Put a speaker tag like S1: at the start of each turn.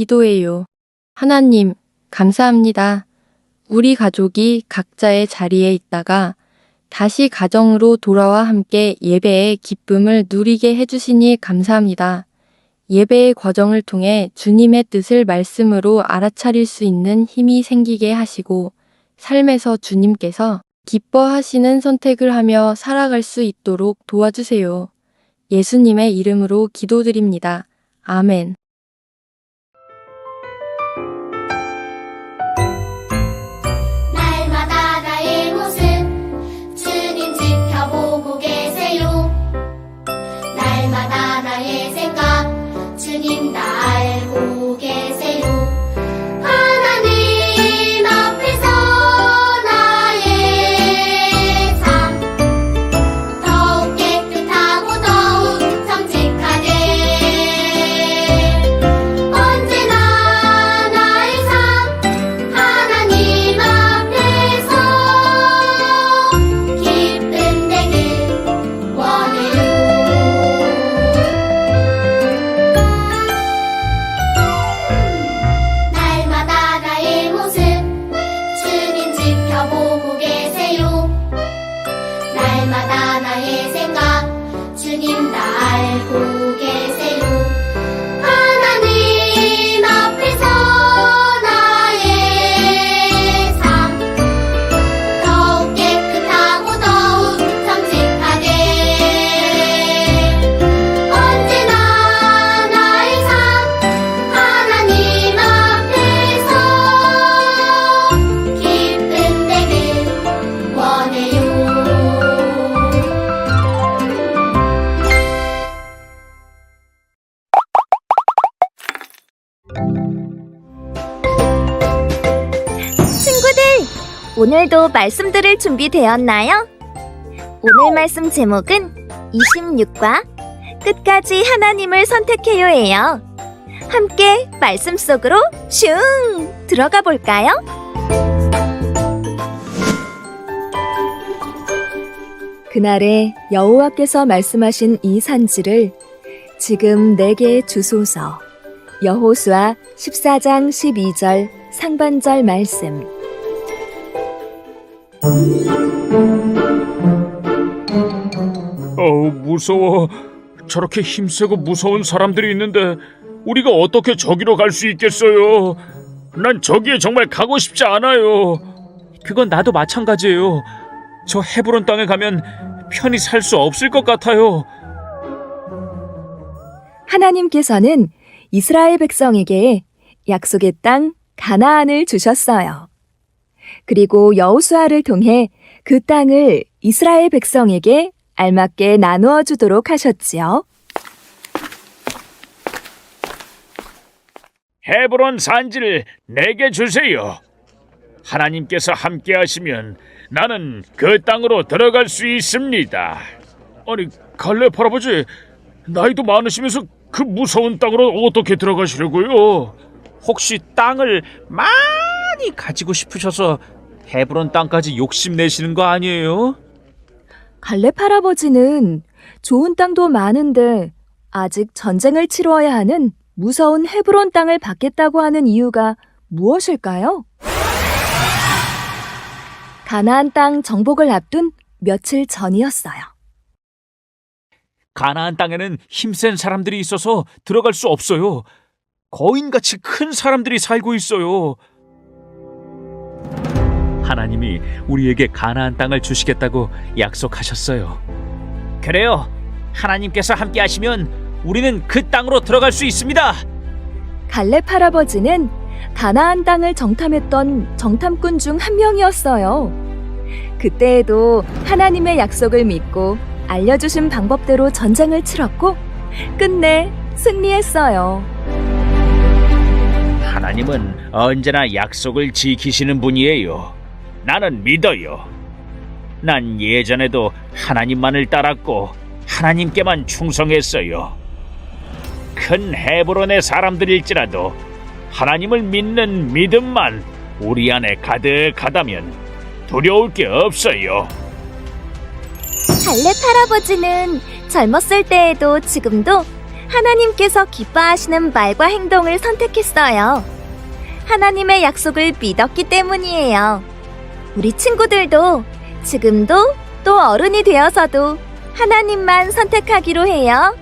S1: 기도해요. 하나님, 감사합니다. 우리 가족이 각자의 자리에 있다가 다시 가정으로 돌아와 함께 예배의 기쁨을 누리게 해주시니 감사합니다. 예배의 과정을 통해 주님의 뜻을 말씀으로 알아차릴 수 있는 힘이 생기게 하시고 삶에서 주님께서 기뻐하시는 선택을 하며 살아갈 수 있도록 도와주세요.
S2: 예수님의 이름으로 기도드립니다. 아멘.
S3: 오늘도 말씀 들을 준비 되었나요? 오늘 말씀 제목은 26과 끝까지 하나님을 선택해요예요. 함께 말씀 속으로 슝 들어가 볼까요?
S4: 그날에 여호와께서 말씀하신 이 산지를 지금 내게 주소서. 여호수아 14장 12절 상반절 말씀.
S5: 어우, 무서워. 저렇게 힘세고 무서운 사람들이 있는데 우리가 어떻게 저기로 갈 수 있겠어요? 난 저기에 정말 가고 싶지 않아요. 그건 나도 마찬가지예요. 저 헤브론 땅에 가면 편히 살 수 없을 것 같아요.
S4: 하나님께서는 이스라엘 백성에게 약속의 땅 가나안을 주셨어요. 그리고 여호수아를 통해 그 땅을 이스라엘 백성에게 알맞게 나누어 주도록 하셨지요.
S5: 헤브론 산지를 내게 주세요. 하나님께서 함께 하시면 나는 그 땅으로 들어갈 수 있습니다. 아니, 갈렙 할아버지, 나이도 많으시면서 그 무서운 땅으로 어떻게 들어가시려고요? 혹시 땅을 많이 가지고 싶으셔서 헤브론 땅까지 욕심내시는 거 아니에요?
S4: 갈렙 할아버지는 좋은 땅도 많은데 아직 전쟁을 치루어야 하는 무서운 헤브론 땅을 받겠다고 하는 이유가 무엇일까요? 가나안 땅 정복을 앞둔 며칠 전이었어요.
S5: 가나안 땅에는 힘센 사람들이 있어서 들어갈 수 없어요. 거인같이 큰 사람들이 살고 있어요. 하나님이 우리에게 가나안 땅을 주시겠다고 약속하셨어요. 그래요. 하나님께서 함께 하시면 우리는 그 땅으로 들어갈 수 있습니다.
S4: 갈렙 할아버지는 가나안 땅을 정탐했던 정탐꾼 중 한 명이었어요. 그때에도 하나님의 약속을 믿고 알려주신 방법대로 전쟁을 치렀고 끝내 승리했어요.
S5: 하나님은 언제나 약속을 지키시는 분이에요. 나는 믿어요. 난 예전에도 하나님만을 따랐고 하나님께만 충성했어요. 큰 헤브론의 사람들일지라도 하나님을 믿는 믿음만 우리 안에 가득하다면 두려울 게 없어요.
S3: 갈렙 할아버지는 젊었을 때에도 지금도 하나님께서 기뻐하시는 말과 행동을 선택했어요. 하나님의 약속을 믿었기 때문이에요. 우리 친구들도 지금도 또 어른이 되어서도 하나님만 선택하기로 해요.